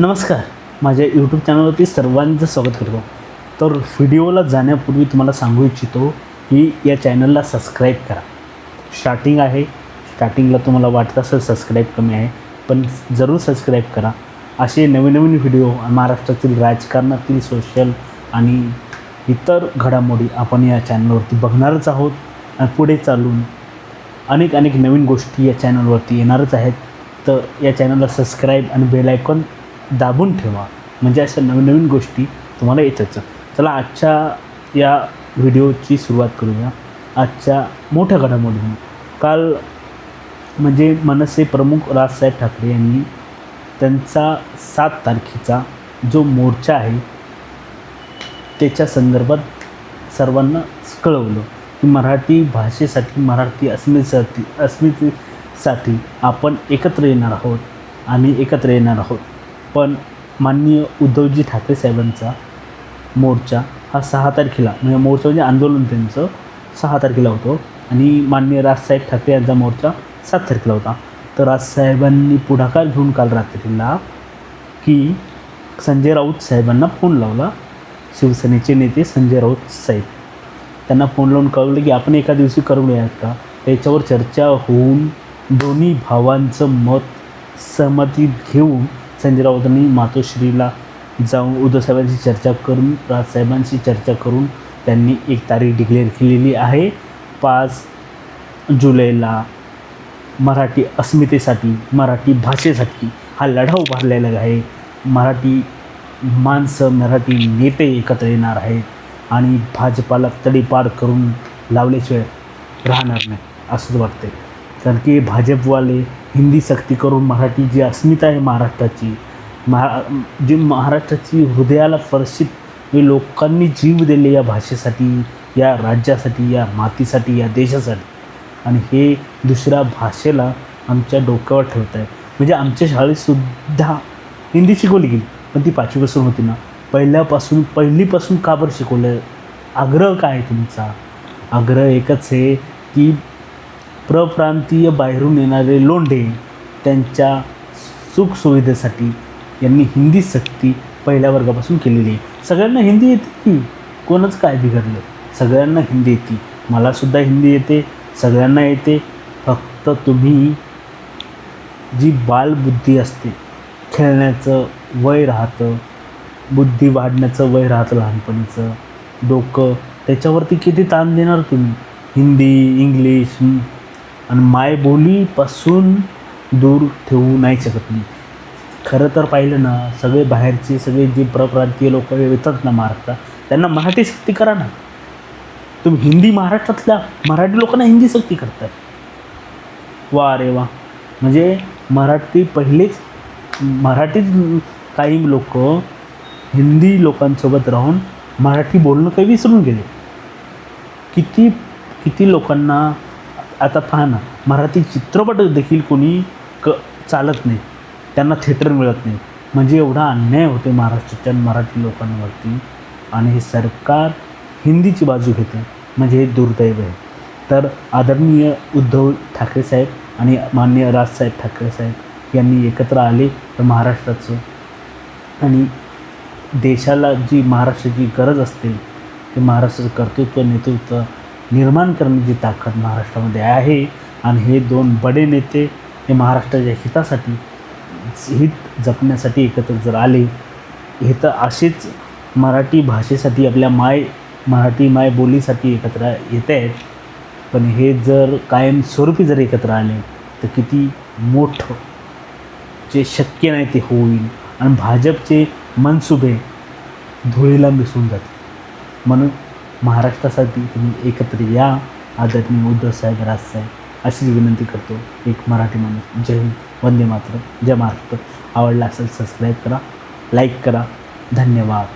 नमस्कार. माझ्या यूट्यूब चॅनलवरती सर्वांचं स्वागत करतो. तर व्हिडिओला जाण्यापूर्वी तुम्हाला सांगू इच्छितो की या चॅनलला सबस्क्राईब करा. स्टार्टिंग आहे. स्टार्टिंगला तुम्हाला वाटत असेल सबस्क्राईब कमी आहे पण जरूर सबस्क्राईब करा. असे नवीन नवीन व्हिडिओ महाराष्ट्रातील राजकारणातील सोशल आणि इतर घडामोडी आपण या चॅनलवरती बघणारच आहोत. आणि पुढे चालून अनेक अनेक नवीन गोष्टी या चॅनलवरती येणारच आहेत. तर या चॅनलला सबस्क्राईब आणि बेल आयकॉन दाबून ठेवा. म्हणजे अशा नवनवीन गोष्टी तुम्हाला येतच. चला आजच्या या व्हिडिओची सुरुवात करूया. आजच्या मोठ्या घडामोडीने काल म्हणजे मनसे प्रमुख राजसाहेब ठाकरे यांनी त्यांचा सात तारखेचा जो मोर्चा आहे त्याच्या संदर्भात सर्वांना कळवलं की मराठी भाषेसाठी मराठी अस्मितेसाठी अस्मितेसाठी आपण एकत्र येणार आहोत आणि एकत्र येणार आहोत. पण माननीय उद्धवजी ठाकरे साहेबांचा मोर्चा हा सहा तारखेला म्हणजे मोर्चा म्हणजे आंदोलन त्यांचं सहा तारखेला होतं. आणि माननीय राजसाहेब ठाकरे यांचा मोर्चा सात तारखेला होता. तर राजसाहेबांनी पुढाकार घेऊन काल रात्रीला की संजय राऊत साहेबांना फोन लावला. शिवसेनेचे नेते संजय राऊत साहेब. त्यांना फोन लावून कळवलं की आपण एका दिवशी करूयात का? त्याच्यावर चर्चा होऊन दोन्ही भावांचं मत सहमती घेऊन संजय राऊतांनी मातोश्रीला जाऊन उद्धवसाहेबांशी चर्चा करून राजसाहेबांशी चर्चा करून त्यांनी एक तारीख डिक्लेअर केलेली आहे. पाच जुलैला मराठी अस्मितेसाठी मराठी भाषेसाठी हा लढा उभारलेला आहे. मराठी माणसं मराठी नेते एकत्र येणार आहेत आणि भाजपाला तडीपार करून लावल्याशिवाय राहणार नाही असंच वाटते कारण की भाजपवाले हिंदी सक्ती करून मराठी जी अस्मिता आहे महाराष्ट्राची महा जी महाराष्ट्राची हृदयाला स्पर्शित लोकांनी जीव दिले या भाषेसाठी या राज्यासाठी या मातीसाठी या देशासाठी. आणि हे दुसऱ्या भाषेला आमच्या डोक्यावर ठेवत आहे म्हणजे आमच्या शाळेतसुद्धा हिंदी शिकवली गेली पण ती पाचवीपासून होती ना. पहिल्यापासून पहिलीपासून का बरं शिकवलं आग्रह काय आहे तुमचा? आग्रह एकच आहे की प्रप्रांतीय बाहेरून येणारे लोंढे त्यांच्या सुखसुविधेसाठी यांनी हिंदी सक्ती पहिल्या वर्गापासून केलेली आहे. सगळ्यांना हिंदी येते की? कोणच काय बिघडलं? सगळ्यांना हिंदी येते. मलासुद्धा हिंदी येते. सगळ्यांना येते. फक्त तुम्ही जी बालबुद्धी असते खेळण्याचं वय राहतं बुद्धी वाढण्याचं वय राहतं लहानपणीचं डोकं त्याच्यावरती किती ताण देणार तुम्ही? हिंदी इंग्लिश आणि मायबोलीपासून दूर ठेवू नाही शकत मी. खरं तर पाहिलं ना सगळे बाहेरचे सगळे जे परप्रांतीय लोक येतात ना महाराष्ट्रात त्यांना मराठी सक्ती करा ना. तुम्ही हिंदी महाराष्ट्रातल्या मराठी लोकांना हिंदी सक्ती करताय. वा रे वा. म्हणजे मराठी पहिलेच मराठीत काही लोक हिंदी लोकांसोबत राहून मराठी बोलणं काही विसरून गेले. किती किती लोकांना आता पहा ना मराठी चित्रपट देखील कोणी क चालत नाही. त्यांना थिएटर मिळत नाही. म्हणजे एवढा अन्याय होते महाराष्ट्राच्या मराठी लोकांवरती. आणि हे सरकार हिंदीची बाजू घेते. म्हणजे हे दुर्दैव आहे. तर आदरणीय उद्धव ठाकरे साहेब आणि माननीय राजसाहेब ठाकरे साहेब यांनी एकत्र आले तर महाराष्ट्राचं. आणि देशाला जी महाराष्ट्राची गरज असते ते महाराष्ट्राचं कर्तृत्व नेतृत्व निर्माण करण्याची ताकद महाराष्ट्रामध्ये आहे आणि हे दोन बडे नेते हे महाराष्ट्राच्या हितासाठी हित जपण्यासाठी एकत्र जर आले हे तर असेच मराठी भाषेसाठी आपल्या माय मराठी माय बोलीसाठी एकत्र येत आहेत. पण हे जर कायमस्वरूपी जर एकत्र आले तर किती मोठं जे शक्य नाही ते होईल आणि भाजपचे मनसुबे धुळीला मिसळून जातील. म्हणून महाराष्ट्रासाठी तुम्ही एकत्र या. आदरणीय उद्धव साहेब राजसाहेब अशीच विनंती करतो. एक मराठी माणूस जय हिंद. वंदे मात्र जय महाराष्ट्र. आवडला असेल सबस्क्राईब करा. लाईक करा. धन्यवाद.